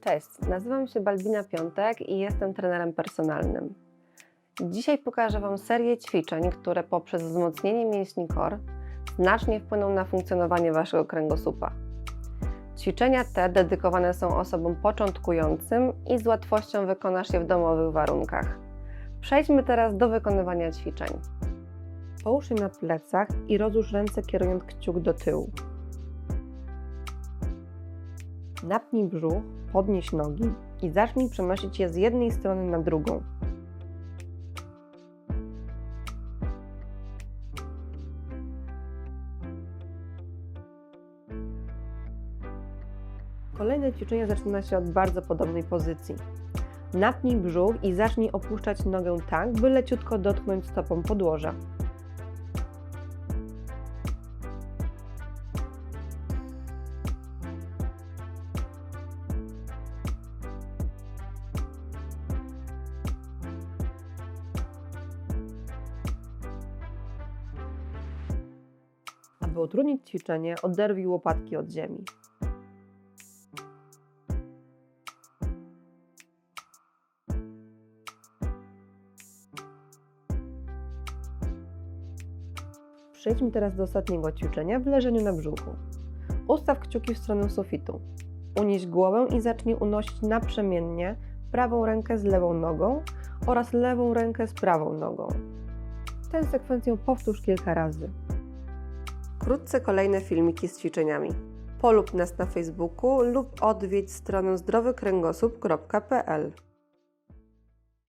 Cześć, nazywam się Balbina Piątek i jestem trenerem personalnym. Dzisiaj pokażę Wam serię ćwiczeń, które poprzez wzmocnienie mięśni core znacznie wpłyną na funkcjonowanie Waszego kręgosłupa. Ćwiczenia te dedykowane są osobom początkującym i z łatwością wykonasz je w domowych warunkach. Przejdźmy teraz do wykonywania ćwiczeń. Połóż je na plecach i rozłóż ręce kierując kciuk do tyłu. Napnij brzuch, podnieś nogi i zacznij przenosić je z jednej strony na drugą. Kolejne ćwiczenie zaczyna się od bardzo podobnej pozycji. Napnij brzuch i zacznij opuszczać nogę tak, by leciutko dotknąć stopą podłoża. Aby utrudnić ćwiczenie, oderwij łopatki od ziemi. Przejdźmy teraz do ostatniego ćwiczenia w leżeniu na brzuchu. Ustaw kciuki w stronę sufitu. Unieś głowę i zacznij unosić naprzemiennie prawą rękę z lewą nogą oraz lewą rękę z prawą nogą. Tę sekwencję powtórz kilka razy. Wkrótce kolejne filmiki z ćwiczeniami. Polub nas na Facebooku lub odwiedź stronę zdrowykręgosłup.pl